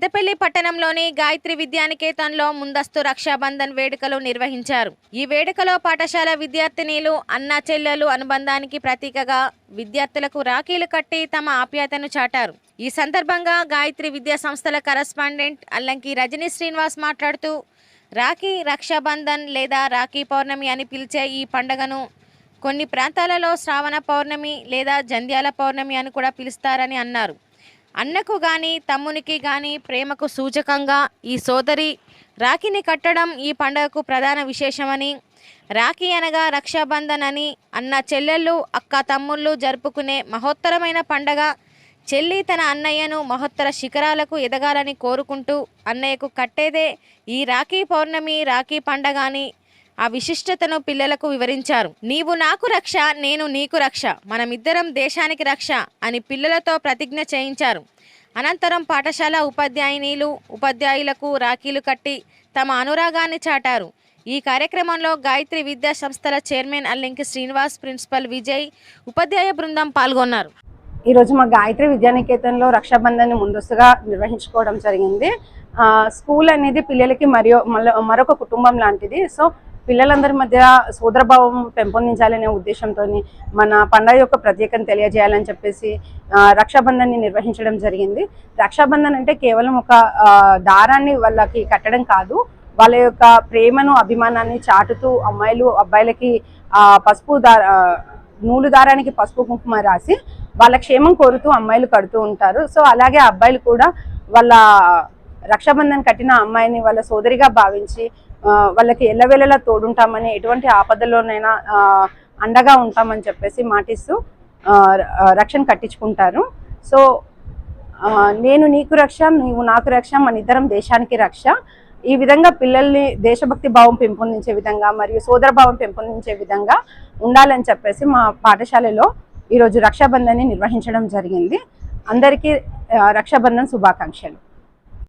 పెద్దపల్లి పట్టణంలోని గాయత్రి విద్యానికేతన్లో ముందస్తు రక్షాబంధన్ వేడుకలు నిర్వహించారు. ఈ వేడుకలో పాఠశాల విద్యార్థినిలు అన్న చెల్లెలు అనుబంధానికి ప్రతీకగా విద్యార్థులకు రాఖీలు కట్టి తమ ఆప్యాయతను చాటారు. ఈ సందర్భంగా గాయత్రి విద్యా సంస్థల కరస్పాండెంట్ అల్లంకి రజనీ శ్రీనివాస్ మాట్లాడుతూ రాఖీ రక్షాబంధన్ లేదా రాఖీ పౌర్ణమి అని పిలిచే ఈ పండుగను కొన్ని ప్రాంతాలలో శ్రావణ పౌర్ణమి లేదా జంధ్యాల పౌర్ణమి అని కూడా పిలుస్తారని అన్నారు. అన్నకు గాని తమ్మునికి గాని ప్రేమకు సూచకంగా ఈ సోదరి రాఖీని కట్టడం ఈ పండుగకు ప్రధాన విశేషమని రాఖీ అనగా రక్షాబంధన్ అని అన్న చెల్లెళ్ళు అక్క తమ్ముళ్ళు జరుపుకునే మహోత్తరమైన పండగ. చెల్లి తన అన్నయ్యను మహోత్తర శిఖరాలకు ఎదగాలని కోరుకుంటూ అన్నయ్యకు కట్టేదే ఈ రాఖీ పౌర్ణమి రాఖీ పండగ అని ఆ విశిష్టతను పిల్లలకు వివరించారు. నీవు నాకు రక్ష నేను నీకు రక్ష మనమిద్దరం దేశానికి రక్ష అని పిల్లలతో ప్రతిజ్ఞ చేయించారు. అనంతరం పాఠశాల ఉపాధ్యాయునిలు ఉపాధ్యాయులకు రాఖీలు కట్టి తమ అనురాగాన్ని చాటారు. ఈ కార్యక్రమంలో గాయత్రి విద్యా సంస్థల చైర్మన్ అల్లింకి శ్రీనివాస్ ప్రిన్సిపల్ విజయ్ ఉపాధ్యాయ బృందం పాల్గొన్నారు. ఈరోజు మా గాయత్రి విద్యానికేతన్లో రక్షాబంధన్ని ముందస్తుగా నిర్వహించుకోవడం జరిగింది. స్కూల్ అనేది పిల్లలకి మరియు మరొక కుటుంబం లాంటిది. సో పిల్లలందరి మధ్య సోదరభావం పెంపొందించాలనే ఉద్దేశంతో మన పండగ యొక్క ప్రత్యేకతను తెలియజేయాలని చెప్పేసి రక్షాబంధన్ని నిర్వహించడం జరిగింది. రక్షాబంధన్ అంటే కేవలం ఒక దారాన్ని వాళ్ళకి కట్టడం కాదు వాళ్ళ యొక్క ప్రేమను అభిమానాన్ని చాటుతూ అమ్మాయిలు అబ్బాయిలకి పసుపు దార నూలు దారానికి పసుపు కుంకుమ రాసి వాళ్ళ క్షేమం కోరుతూ అమ్మాయిలు కడుతూ ఉంటారు. సో అలాగే అబ్బాయిలు కూడా వాళ్ళ రక్షాబంధన్ కట్టిన అమ్మాయిని వాళ్ళ సోదరిగా భావించి వాళ్ళకి ఎల్లవేళలా తోడుంటామని ఎటువంటి ఆపదలోనైనా అండగా ఉంటామని చెప్పేసి మాటిస్తూ రక్షణ కట్టించుకుంటారు. సో నేను నీకు రక్ష నీవు నాకు రక్ష మన ఇద్దరం దేశానికి రక్ష. ఈ విధంగా పిల్లల్ని దేశభక్తి భావం పెంపొందించే విధంగా మరియు సోదర భావం పెంపొందించే విధంగా ఉండాలని చెప్పేసి మా పాఠశాలలో ఈరోజు రక్షాబంధన్ని నిర్వహించడం జరిగింది. అందరికీ రక్షాబంధన్ శుభాకాంక్షలు.